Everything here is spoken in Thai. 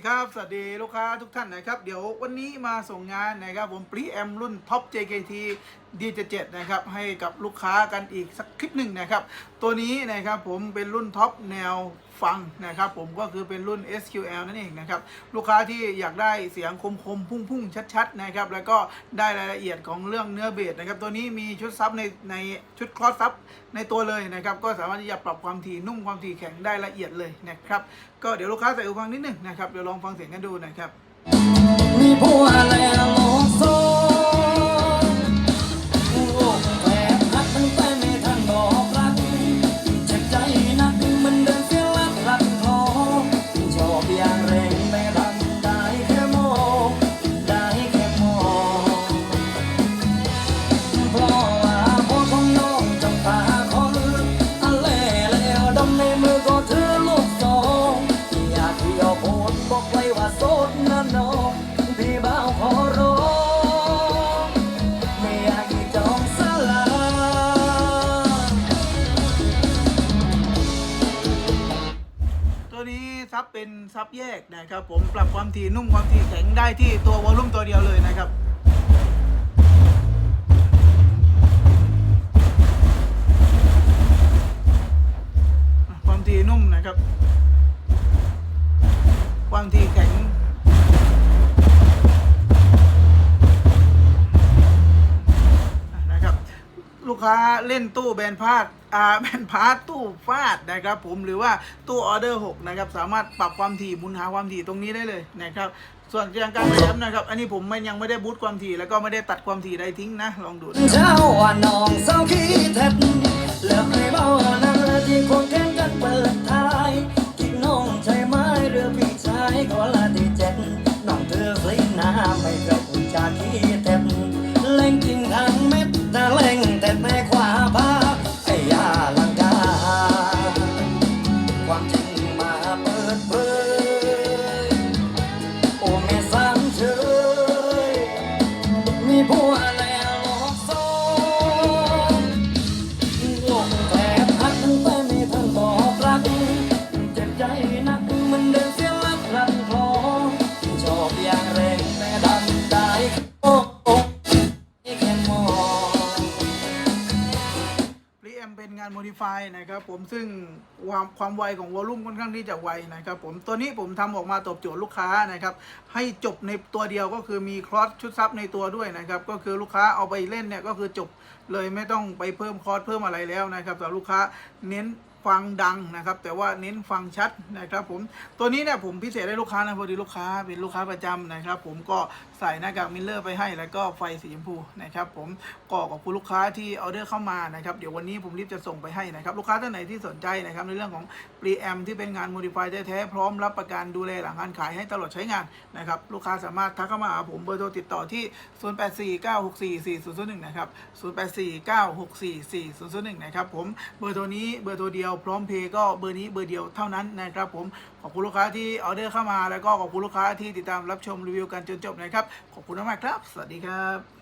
ดีครับ สวัสดีลูกค้าทุกท่านนะครับ เดี๋ยววันนี้มาส่งงานนะครับ ผมปรีแอมรุ่นท็อป JKT D77 นะครับ ให้กับลูกค้ากันอีกสักคลิปหนึ่งนะครับ ตัวนี้นะครับผมเป็นรุ่นท็อปแนวฟังนะครับ ผมก็คือเป็นรุ่น SQL นั่นเองนะครับ ลูกค้าที่อยากได้เสียงคมคมพุ่งพุ่งชัดๆนะครับ แล้วก็ได้รายละเอียดของเรื่องเนื้อเบสนะครับ ตัวนี้มีชุดซับในในชุดคลอสซับในตัวเลยนะครับ ก็สามารถที่จะปรับความถี่นุ่มความถี่แข็งได้ละเอียดเลยนะครับ ก็เดี๋ยวลูกค้าใส่หูฟังนิดหนึ่งนะครับเดี๋ยวลองฟังเสียงกันดูนะครับ มีผัวแล้ว ตัวนี้ซับเป็นซับแยกนะครับผมปรับความถี่นุ่มความถี่แข็งได้ที่ตัววอลลุ่มตัวเดียวเลยนะครับความถี่นุ่มนะครับ ความถี่แข็ง ค้าเล่นตู้แบนพาดอ่าแบนพาดตู้ฟาดนะครับผมหรือว่าตู้ออเดอร์6นะครับสามารถปรับความถี่หมุนหาความถี่ตรงนี้ได้เลยนะครับส่วนเรื่องการแย้มนะครับ อันนี้ผมยังไม่ได้บูตความถี่แล้วก็ไม่ได้ตัดความถี่ใดทิ้งนะ ลองดูเจ้าว่าน้องเศร้าคิดเท็ งานโมดิฟายนะครับผมซึ่งความความไวของวอลลุ่มค่อนข้างที่จะไวนะครับผมตัวนี้ผมทำออกมาตอบโจทย์ลูกค้านะครับให้จบในตัวเดียวก็คือมีคลอสชุดซับในตัวด้วยนะครับก็คือลูกค้าเอาไปเล่นเนี่ยก็คือจบเลยไม่ต้องไปเพิ่มคอร์สเพิ่มอะไรแล้วนะครับสำหรับลูกค้าเน้น ฟังดังนะครับ แต่ว่าเน้นฟังชัดนะครับผมตัวนี้เนี่ยผมพิเศษให้ลูกค้านะพอดีลูกค้าเป็นลูกค้าประจำนะครับ ผมก็ใส่หน้ากากมิลเลอร์ไปให้แล้วก็ไฟสีชมพูนะครับ ผมก็ขอบคุณลูกค้าที่ออเดอร์เข้ามานะครับเดี๋ยววันนี้ผมรีบจะส่งไปให้นะครับ ลูกค้าท่านไหนที่สนใจนะครับ ในเรื่องของปรีแอมที่เป็นงานโมดิฟายแท้ๆพร้อมรับประกันดูแลหลังการขายให้ตลอดใช้งานนะครับ ลูกค้าสามารถทักเข้ามาหาผมเบอร์โทรติดต่อที่ 0849644001 นะครับ 0849644001 นะครับผมเบอร์โทรนี้เบอร์โทรเดียวพร้อมเพย์ก็เบอร์นี้เบอร์เดียวเท่านั้นนะครับผมขอบคุณลูกค้าที่ออเดอร์เข้ามาแล้วก็ขอบคุณลูกค้าที่ติดตามรับชมรีวิวกันจนจบนะครับขอบคุณมากครับ สวัสดีครับ